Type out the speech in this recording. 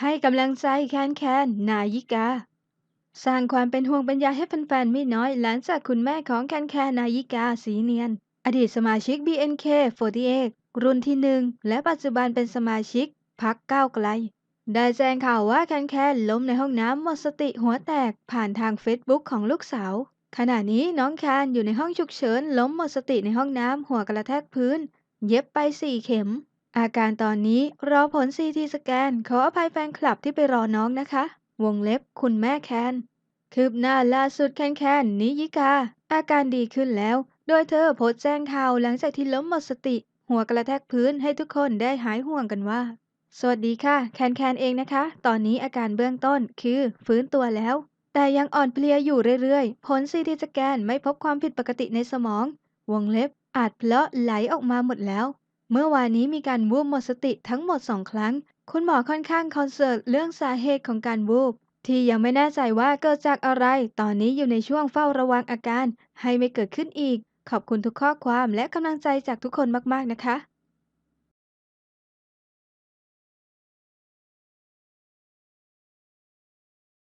ให้กำลังใจแคนแคนนายิกา สร้างความเป็นห่วงเป็นใยให้แฟนๆไม่น้อยหลังจากคุณแม่ของแคนแคนนายิกาสีเนียน อดีตสมาชิก BNK48 รุ่นที่หนึ่งและปัจจุบันเป็นสมาชิกพรรคก้าวไกล ได้แจ้งข่าวว่าแคนแคนล้มในห้องน้ำหมดสติหัวแตกผ่านทางเฟซบุ๊กของลูกสาว ขณะนี้น้องแคนอยู่ในห้องฉุกเฉินล้มหมดสติในห้องน้ำหัวกระแทกพื้น เย็บไปสี่เข็ม อาการตอนนี้รอผลซีทีสแกน ขออภัยแฟนคลับที่ไปรอน้องนะคะ วงเล็บคุณแม่แคน คืบหน้าล่าสุดแคนแคนนิยิกา อาการดีขึ้นแล้ว โดยเธอโพสต์แจ้งข่าวหลังจากที่ล้มหมดสติ หัวกระแทกพื้นให้ทุกคนได้หายห่วงกันว่า สวัสดีค่ะ แคนแคนเองนะคะ ตอนนี้อาการเบื้องต้นคือฟื้นตัวแล้ว แต่ยังอ่อนเพลียอยู่เรื่อยๆ ผลซีทีสแกนไม่พบความผิดปกติในสมอง วงเล็บอาจเพลาะไหลออกมาหมดแล้ว เมื่อวานนี้มีการวูบหมดสติทั้งหมดสองครั้ง คุณหมอค่อนข้างคอนเซิร์ตเรื่องสาเหตุของการวูบที่ยังไม่แน่ใจว่าเกิดจากอะไร ตอนนี้อยู่ในช่วงเฝ้าระวังอาการ ให้ไม่เกิดขึ้นอีก ขอบคุณทุกข้อความและกำลังใจจากทุกคนมาก ๆ นะคะ